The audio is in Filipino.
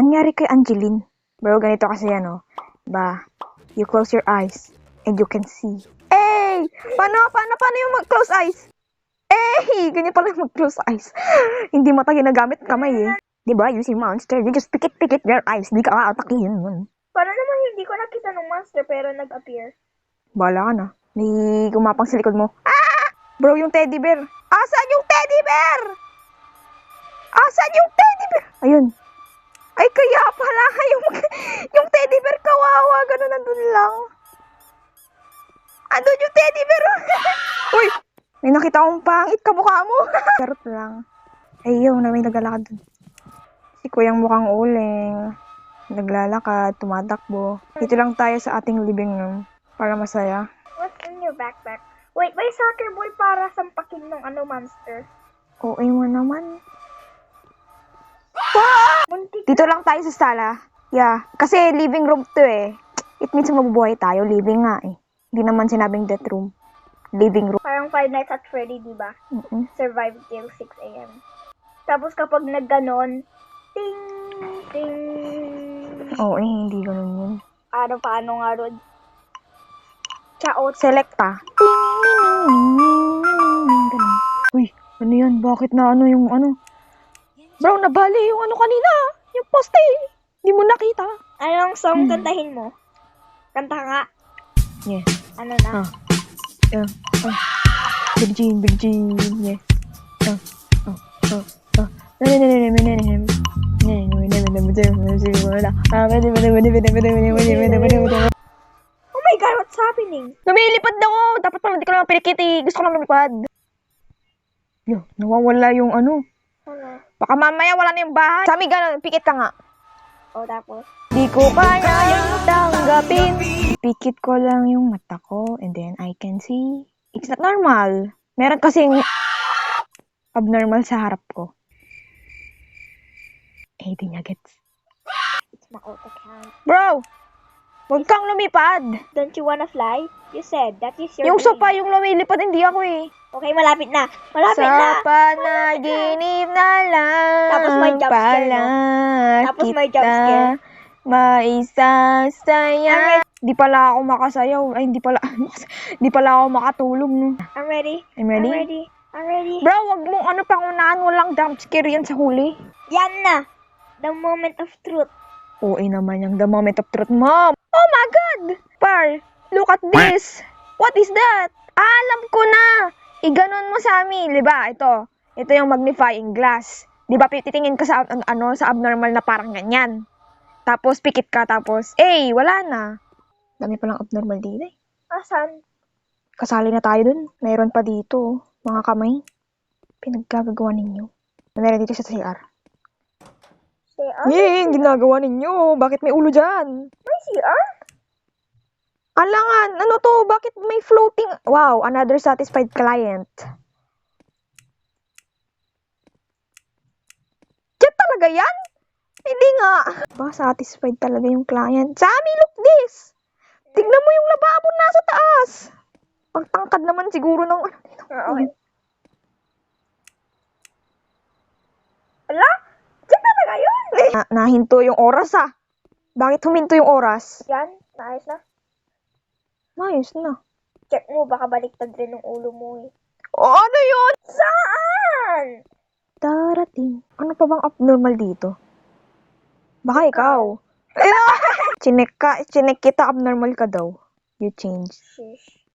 Anyari kay Angeline. Bro, ganito kasi yan, oh. Ba, you close your eyes and you can see. Eh! Paano, paano, paano yung mag-close eyes? Eh! Ganyan pala yung mag-close eyes. Hindi mata ginagamit kamay, eh. Di ba, you see monster, you just pikit-pikit your eyes. Di ka aatakin nun. Paano naman hindi ko nakita ng monster pero nag-appear? Bala ka na. May gumapang sa likod mo. Ah! Bro, yung teddy bear. Asan yung teddy bear? Asan yung teddy bear? Ayun. Ay, kaya pala yung, yung teddy bear kawawa. Ganun, nandun lang. Andun yung teddy bear. Uy! May nakita akong pangit kamukha mo. Charot lang. Ay, yun, na may naglalakad dun. Si kuyang mukhang uling. Naglalakad, tumatakbo. Dito lang tayo sa ating living room. Para masaya. What's in your backpack? Wait, may soccer ball para sampakin ng ano monster. Oo mo naman. Muntik. Dito lang tayo sa sala. Yeah. Kasi living room to eh. It means mabubuhay tayo. Living nga eh. Hindi naman sinabing death room. Living room. Parang Five Nights at Freddy, di ba? Mm-mm. Survive till 6 a.m. Tapos kapag nagganon, ting, ting. Oo eh, hindi ganun yun. Ano paano nga ron? Chaot. Selecta. Ting, ning, ning, ning, ning, ning, ganun. Uy, ano yan? Bakit na ano yung ano? Bro, nabali yung ano kanina. Yung poste. Hindi mo nakita. Anong song Hmm. kantahin mo? Kanta ka nga. Yeah. Ano na? Ah. Yeah. Oh. Virgin, virgin. Yeah. Oh. Oh. Oh. Oh. Oh my God, what's happening? Lumilipad na ako! Dapat pala hindi ko lang pinikiti. Gusto ko lang lumipad. Yo, nawawala yung ano. Baka mamaya wala na yung bahay. Sa amin ganun, pikit ka nga. O tapos? Di ko kaya yung tanggapin. Pikit ko lang yung mata ko and then I can see. It's not normal. Meron kasing abnormal sa harap ko. Eh, di niya gets. It's my auto count. Bro! Huwag kang lumipad! Don't you wanna fly? You said that is your Yung dream. sopa yung lumilipad, hindi ako eh. Okay, malapit na. Malapit Sa na. panaginip na lang Tapos may jump scare, pala Tapos may jump scare. maisasaya. Di pala ako makasayaw. Ay, hindi pala, di pala ako makatulog. No. I'm ready. I'm ready? I'm ready. I'm ready. Bro, wag mong ano pangunahan. Walang jump scare yan sa huli. Yan na. The moment of truth. Oo naman yung the moment of truth, mom. Oh my God! Par, look at this. What is that? Ah, alam ko na. Iganon mo sa amin, di ba? Ito. Ito yung magnifying glass. Di ba, titingin ka sa, an- ano, sa abnormal na parang ganyan. Tapos, pikit ka, tapos, eh, wala na. Dami palang abnormal dito eh. Asan? Kasali na tayo dun. Meron pa dito, mga kamay. Pinaggagawa ninyo. Meron dito sa CR. CR? Eh, ginagawa ninyo. Bakit may ulo dyan? May CR? Alangan, ano to? Bakit may floating? Wow, another satisfied client. Diyan talaga yan? Hindi nga. Ba, satisfied talaga yung client. Sammy, look this! Tignan mo yung lababo nasa taas. Ang tangkad naman siguro ng... Okay. Ala? Diyan talaga yun? Na, nahinto yung oras ah. Bakit huminto yung oras? Yan. Naayos na. Mayos na. Check mo, baka baliktad rin ng ulo mo eh. O, ano yun? Saan? Darating. Ano pa bang abnormal dito? Baka ikaw. chinek ka, chinek kita abnormal ka daw. You change. Shish.